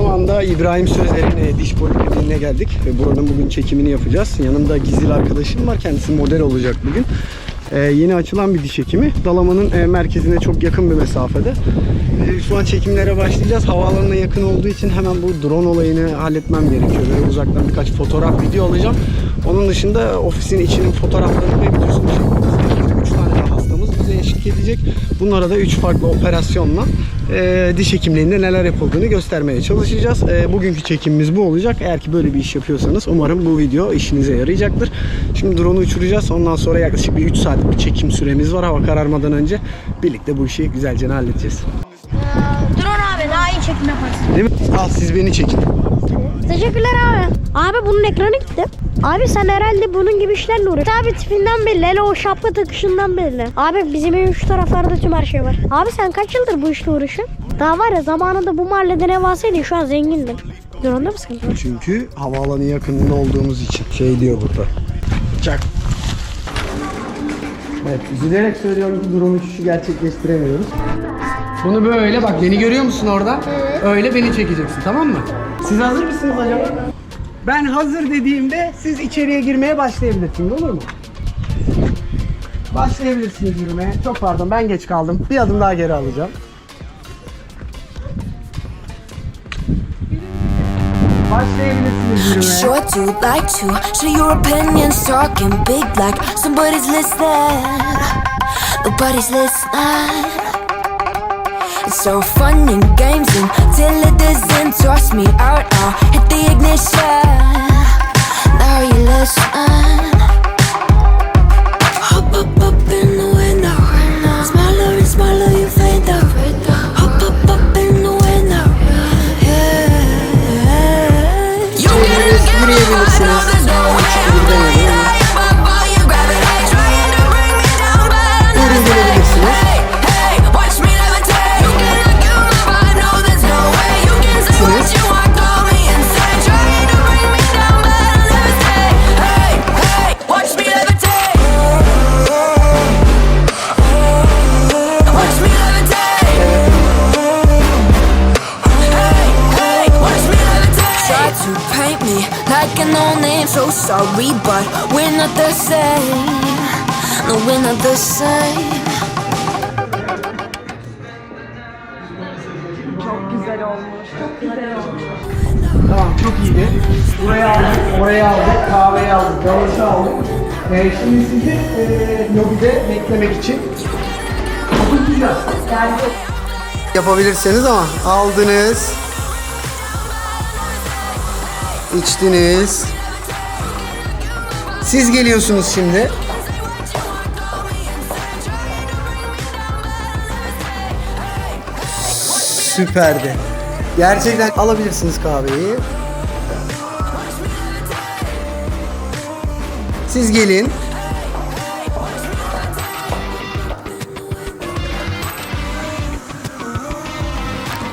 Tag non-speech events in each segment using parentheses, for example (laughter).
Dalaman'da İbrahim Sözer'in e, diş polikliniğine geldik. Ve buranın bugün çekimini yapacağız. Yanımda gizli arkadaşım var. Kendisi model olacak bugün. E, yeni açılan bir diş hekimi. Dalaman'ın e, merkezine çok yakın bir mesafede. E, şu an çekimlere başlayacağız. Havaalanına yakın olduğu için hemen bu drone olayını halletmem gerekiyor. Böyle uzaktan birkaç fotoğraf, video alacağım. Onun dışında ofisin içinin fotoğraflarını ve videosunu çekeceğiz. Eşlik edecek. Bunlara da 3 farklı operasyonla e, diş hekimliğinde neler yapıldığını göstermeye çalışacağız. E, bugünkü çekimimiz bu olacak. Eğer ki böyle bir iş yapıyorsanız umarım bu video işinize yarayacaktır. Şimdi drone'u uçuracağız. Ondan sonra yaklaşık bir 3 saatlik bir çekim süremiz var hava kararmadan önce. Birlikte bu işi güzelce halledeceğiz. Ee, drone abi daha iyi çekim yaparsın. Değil mi? Al siz beni çekin. Teşekkürler abi. Abi bunun ekranı gitti. Abi sen herhalde bunun gibi işlerle uğraşıyorsun. Abi tipinden belli. Hele o şapka takışından belli. Abi bizim evin şu taraflarda tüm her şey var. Abi sen kaç yıldır bu işle uğraşıyorsun? Daha var ya zamanında bu mahallede ne varsaydın şu an zengindin. Drone'da mı sıkıntı var? Çünkü havaalanı yakınında olduğumuz için. Şey diyor burada. Çak. Evet, üzülerek söylüyorum ki drone uçuşu gerçekleştiremiyoruz. Bunu böyle bak beni görüyor musun orada? Öyle beni çekeceksin tamam mı? Siz hazır mısınız acaba? Ben hazır dediğimde siz içeriye girmeye başlayabilirsiniz olur mu? Başlayabilirsiniz yürümeye. Çok pardon ben geç kaldım. Bir adım daha geri alacağım. Sure do like to share your opinions, talking big like somebody's listening. Nobody's listening. It's so fun and games until it doesn't toss me out. I'll hit the ignition. Now you listen. Hop up up in the window. Smaller and smaller you fade out. Hop up up in the window. Yeah. You Yürüyebilirsiniz, yürüyebilirsiniz. Yürüyebilirsiniz. Sorry, but we're not the same. No, we're not the same. Tamam çok iyiydi. Buraya aldık, oraya aldık, kahveyi aldık, galoşu aldık. Ee, şimdi sizi e, lobide beklemek için kapatacağız. Yapabilirsiniz ama aldınız. içtiniz. Siz geliyorsunuz şimdi. Süperdi. Gerçekten alabilirsiniz kahveyi. Siz gelin.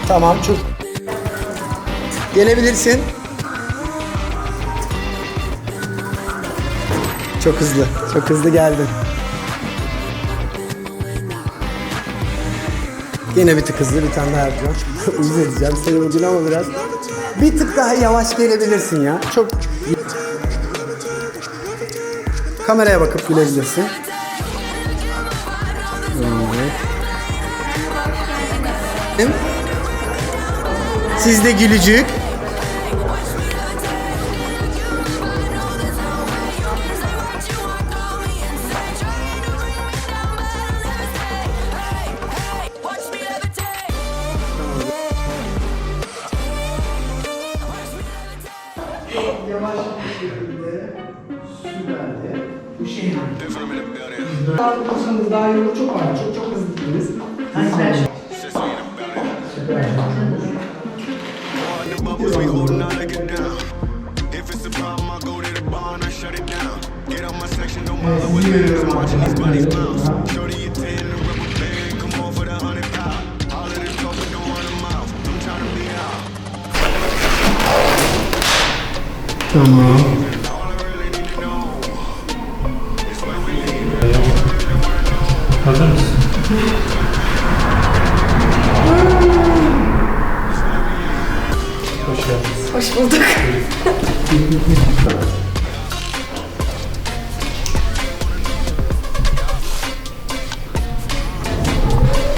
Tamam çok. Gelebilirsin. Çok hızlı. Çok hızlı geldin. Yine bir tık hızlı bir tane daha yapacağım. Uyuz edeceğim seni bugün ama biraz. Bir tık daha yavaş gelebilirsin ya. Çok... Kameraya bakıp gülebilirsin. Evet. Sizde gülücük. Kalkırsanız daha iyi olur. Çok ağır. Çok çok hızlı gittiniz. The bubbles we holding Hoş bulduk.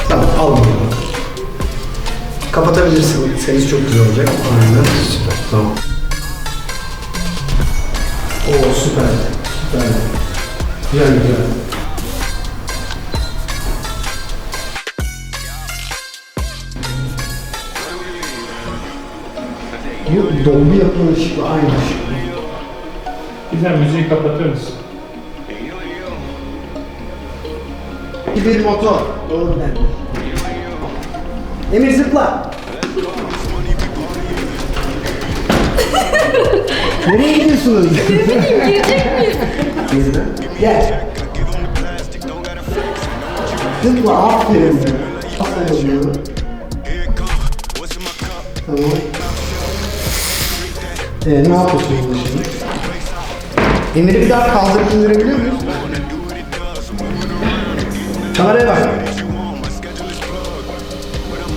Tamam al bunu. Kapatabilirsiniz çok güzel olacak. Aynen süper. Tamam. Oo süper. Süper. Güzel güzel. Dolgu yapılan ışıkla aynı ışık. Güzel müziği kapatır mısın? Bir motor. Doğru bende. Emir zıpla. (laughs) Nereye gidiyorsunuz? Girecek Gel. Zıpla aferin. Aferin. Tamam. Ee, ne yapıyorsun burada şimdi? Emir'i bir daha kaldırıp indirebiliyor muyuz? Kameraya bak.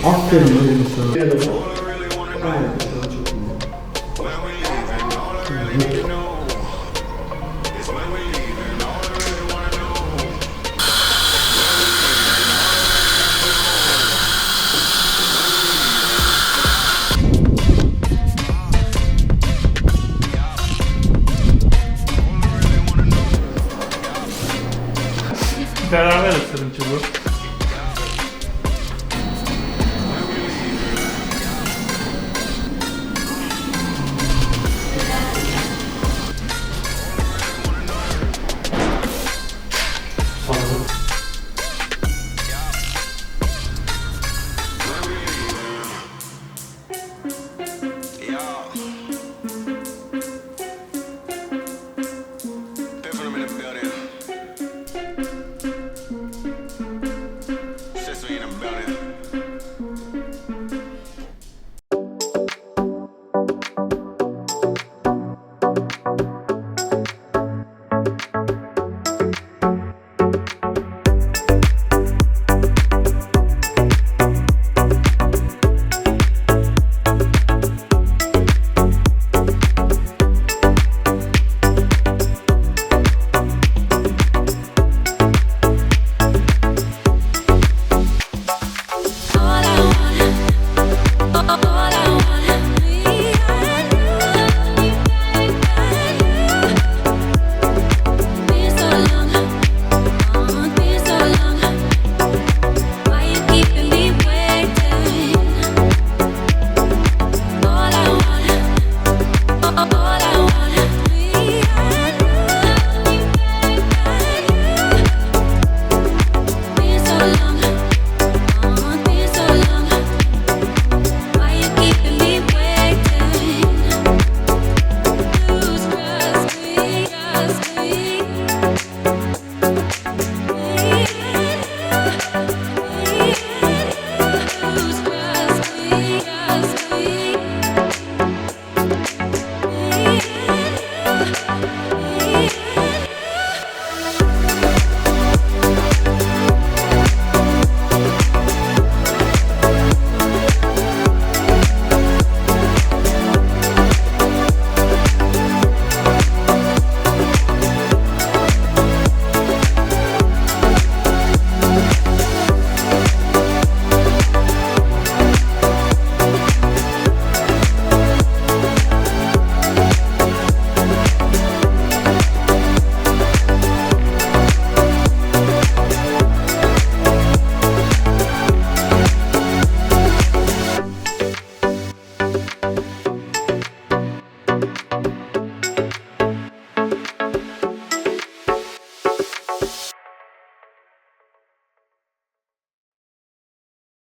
Aferin oğlum sana. Aynen.